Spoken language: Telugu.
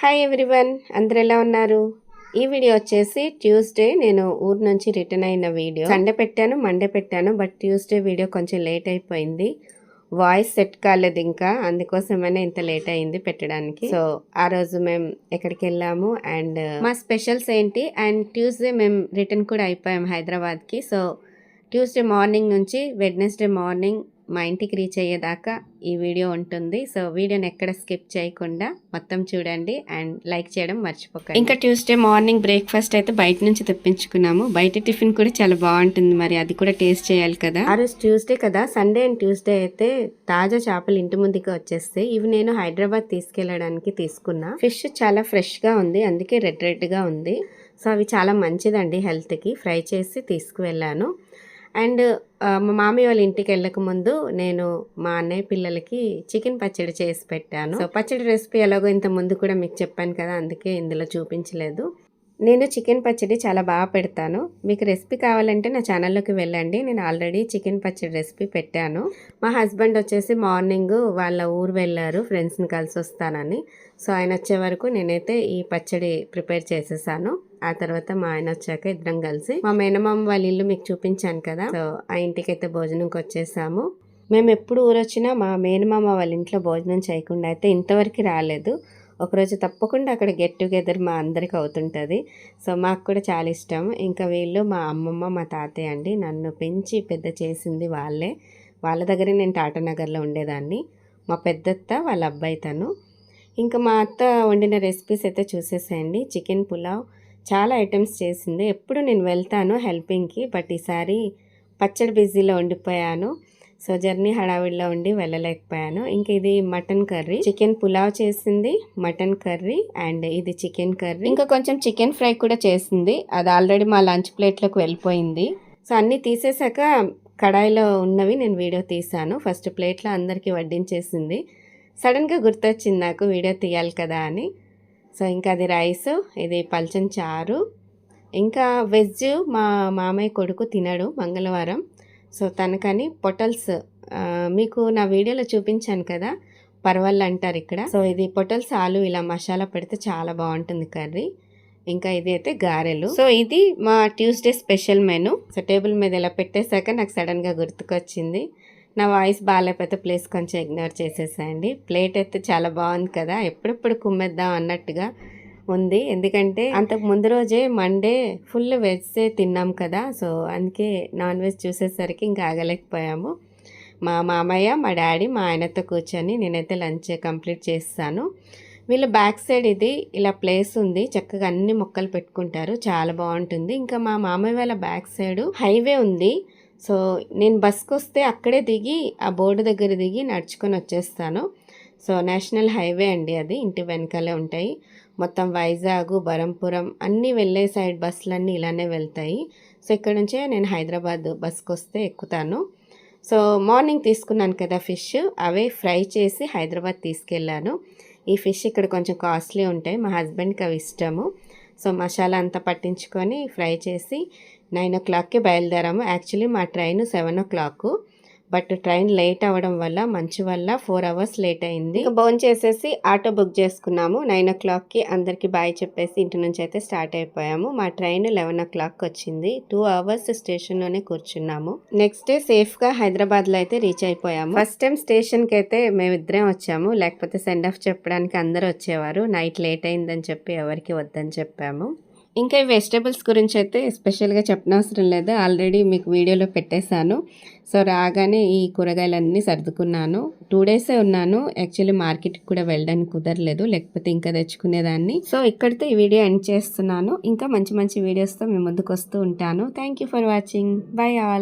హాయ్ ఎవ్రీవన్ అందరు ఎలా ఉన్నారు? ఈ వీడియో వచ్చేసి ట్యూస్డే నేను ఊరు నుంచి రిటర్న్ అయిన వీడియో. సండే పెట్టాను మండే పెట్టాను బట్ ట్యూస్డే వీడియో కొంచెం లేట్ అయిపోయింది. వాయిస్ సెట్ కాలేదు ఇంకా అందుకోసమైనా ఇంత లేట్ అయింది పెట్టడానికి. సో ఆ రోజు మేము ఎక్కడికి వెళ్ళాము అండ్ మా స్పెషల్స్ ఏంటి? అండ్ ట్యూస్డే మేము రిటర్న్ కూడా అయిపోయాం హైదరాబాద్కి. సో ట్యూస్డే మార్నింగ్ నుంచి వెడ్నెస్డే మార్నింగ్ మా ఇంటికి రీచ్ అయ్యేదాకా ఈ వీడియో ఉంటుంది. సో వీడియోని ఎక్కడ స్కిప్ చేయకుండా మొత్తం చూడండి అండ్ లైక్ చేయడం మర్చిపోకండి. ఇంకా ట్యూస్డే మార్నింగ్ బ్రేక్ఫాస్ట్ అయితే బయట నుంచి తెప్పించుకున్నాము. బయట టిఫిన్ కూడా చాలా బాగుంటుంది మరి. అది కూడా టేస్ట్ చేయాలి కదా. ఆ రోజు ట్యూస్డే కదా. సండే అండ్ ట్యూస్డే అయితే తాజా చేపలు ఇంటి ముందుకి వచ్చేస్తాయి. ఇవి నేను హైదరాబాద్ తీసుకెళ్ళడానికి తీసుకున్నా. ఫిష్ చాలా ఫ్రెష్గా ఉంది. అందుకే రెడ్ రెడ్గా ఉంది. సో అవి చాలా మంచిదండి హెల్త్కి. ఫ్రై చేసి తీసుకువెళ్ళాను. అండ్ మా మామయ్య వాళ్ళ ఇంటికి వెళ్ళకముందు నేను మా అన్నయ్య పిల్లలకి చికెన్ పచ్చడి చేసి పెట్టాను. సో పచ్చడి రెసిపీ ఎలాగో ఇంత ముందు కూడా మీకు చెప్పాను కదా అందుకే ఇందులో చూపించలేదు. నేను చికెన్ పచ్చడి చాలా బాగా పెడతాను. మీకు రెసిపీ కావాలంటే నా ఛానల్లోకి వెళ్ళండి. నేను ఆల్రెడీ చికెన్ పచ్చడి రెసిపీ పెట్టాను. మా హస్బెండ్ వచ్చేసి మార్నింగ్ వాళ్ళ ఊరు వెళ్ళారు ఫ్రెండ్స్ని కలిసి వస్తానని. సో ఆయన వచ్చే వరకు నేనైతే ఈ పచ్చడి ప్రిపేర్ చేసేసాను. ఆ తర్వాత మా ఆయన వచ్చాక ఇద్దరం కలిసి మా మేనమామ వాళ్ళ ఇల్లు మీకు చూపించాను కదా. సో ఆ ఇంటికి అయితే భోజనంకి వచ్చేసాము. మేము ఎప్పుడు ఊరొచ్చినా మా మేనమామ వాళ్ళ ఇంట్లో భోజనం చేయకుండా అయితే ఇంతవరకు రాలేదు. ఒకరోజు తప్పకుండా అక్కడ గెట్ టుగెదర్ మా అందరికి అవుతుంటుంది. సో మాకు కూడా చాలా ఇష్టం. ఇంకా వీళ్ళు మా అమ్మమ్మ మా తాతయ్య అండి. నన్ను పెంచి పెద్ద చేసింది వాళ్ళే. వాళ్ళ దగ్గరే నేను టాటానగర్లో ఉండేదాన్ని. మా పెద్దత్త వాళ్ళ అబ్బాయి తను. ఇంకా మా అత్త వండిన రెసిపీస్ అయితే చూసేసేయండి. చికెన్ పులావ్ చాలా ఐటమ్స్ చేసింది. ఎప్పుడు నేను వెళ్తాను హెల్పింగ్కి బట్ ఈసారి పచ్చడి బిజీలో ఉండిపోయాను. సో జర్నీ హడావిడిలో ఉండి వెళ్ళలేకపోయాను. ఇంకా ఇది మటన్ కర్రీ. చికెన్ పులావ్ చేసింది మటన్ కర్రీ అండ్ ఇది చికెన్ కర్రీ. ఇంకా కొంచెం చికెన్ ఫ్రై కూడా చేసింది. అది ఆల్రెడీ మా లంచ్ ప్లేట్లోకి వెళ్ళిపోయింది. సో అన్నీ తీసేసాక కడాయిలో ఉన్నవి నేను వీడియో తీసాను ఫస్ట్ ప్లేట్లో అందరికీ వడ్డించేసింది. సడన్గా గుర్తొచ్చింది నాకు వీడియో తీయాలి కదా అని. సో ఇంకా అది రైస్ ఇది పల్చన్ చారు. ఇంకా వెజ్ మా మామయ్య కొడుకు తినడు మంగళవారం. సో తనకని పొటల్స్ మీకు నా వీడియోలో చూపించాను కదా పర్వాలు అంటారు ఇక్కడ. సో ఇది పొటల్స్ ఆలు ఇలా మసాలా పెడితే చాలా బాగుంటుంది కర్రీ. ఇంకా ఇది అయితే గారెలు. సో ఇది మా Tuesday special menu. So table మీద ఇలా పెట్టేశాక నాకు సడన్గా గుర్తుకొచ్చింది. నా వాయిస్ బాగాలేకపోతే ప్లేస్ కొంచెం ఇగ్నోర్ చేసేసాయండి. ప్లేట్ అయితే చాలా బాగుంది కదా ఎప్పుడెప్పుడు కుమ్మేద్దాం అన్నట్టుగా ఉంది. ఎందుకంటే అంతకు ముందు రోజే మండే ఫుల్ వెజ్ తిన్నాం కదా సో అందుకే నాన్ వెజ్ చూసేసరికి ఇంకా ఆగలేకపోయాము. మా మామయ్య మా డాడీ మా ఆయనతో కూర్చొని నేనైతే లంచ్ కంప్లీట్ చేస్తాను. వీళ్ళు బ్యాక్ సైడ్ ఇది ఇలా ప్లేస్ ఉంది చక్కగా అన్ని మొక్కలు పెట్టుకుంటారు చాలా బాగుంటుంది. ఇంకా మా మామయ్య వాళ్ళ బ్యాక్ సైడ్ హైవే ఉంది. సో నేను బస్కి వస్తే అక్కడే దిగి ఆ బోర్డు దగ్గర దిగి నడుచుకొని వచ్చేస్తాను. సో నేషనల్ హైవే అండి అది ఇంటి వెనకాలే ఉంటాయి. మొత్తం వైజాగ్ బరంపురం అన్నీ వెళ్ళే సైడ్ బస్సులన్నీ ఇలానే వెళ్తాయి. సో ఇక్కడ నుంచే నేను హైదరాబాద్ బస్కి వస్తే ఎక్కుతాను. సో మార్నింగ్ తీసుకున్నాను కదా ఫిష్ అవే ఫ్రై చేసి హైదరాబాద్ తీసుకెళ్ళాను. ఈ ఫిష్ ఇక్కడ కొంచెం కాస్ట్లీ ఉంటాయి మా హస్బెండ్కి అవి ఇష్టము. సో మసాలా అంతా పట్టించుకొని ఫ్రై చేసి నైన్ ఓ క్లాక్కి బయలుదేరాము. యాక్చువల్లీ మా train seven o'clock. But train late అవ్వడం వల్ల మంచు వల్ల ఫోర్ అవర్స్ లేట్ అయింది. బోన్ చేసేసి ఆటో బుక్ చేసుకున్నాము. నైన్ ఓ క్లాక్కి అందరికి బాయ్ చెప్పేసి ఇంటి నుంచి అయితే స్టార్ట్ అయిపోయాము. మా ట్రైన్ లెవెన్ ఓ క్లాక్ వచ్చింది. టూ అవర్స్ స్టేషన్లోనే కూర్చున్నాము. నెక్స్ట్ డే సేఫ్గా హైదరాబాద్లో అయితే రీచ్ అయిపోయాము. ఫస్ట్ టైం స్టేషన్కి అయితే మేమిద్దరం వచ్చాము. లేకపోతే సెండ్ ఆఫ్ చెప్పడానికి అందరూ వచ్చేవారు. నైట్ లేట్ అయిందని చెప్పి ఎవరికి వద్దని చెప్పాము. ఇంకా ఈ వెజిటేబుల్స్ గురించి అయితే స్పెషల్గా చెప్పనవసరం లేదు. ఆల్రెడీ మీకు వీడియోలో పెట్టేశాను. సో రాగానే ఈ కూరగాయలన్నీ సర్దుకున్నాను. టూ డేసే ఉన్నాను. యాక్చువల్లీ మార్కెట్కి కూడా వెళ్ళడానికి కుదరలేదు. లేకపోతే ఇంకా తెచ్చుకునేదాన్ని. సో ఇక్కడితో ఈ వీడియో ఎండ్ చేస్తున్నాను. ఇంకా మంచి మంచి వీడియోస్తో మేము ముందుకు వస్తూ ఉంటాను thank for watching bye all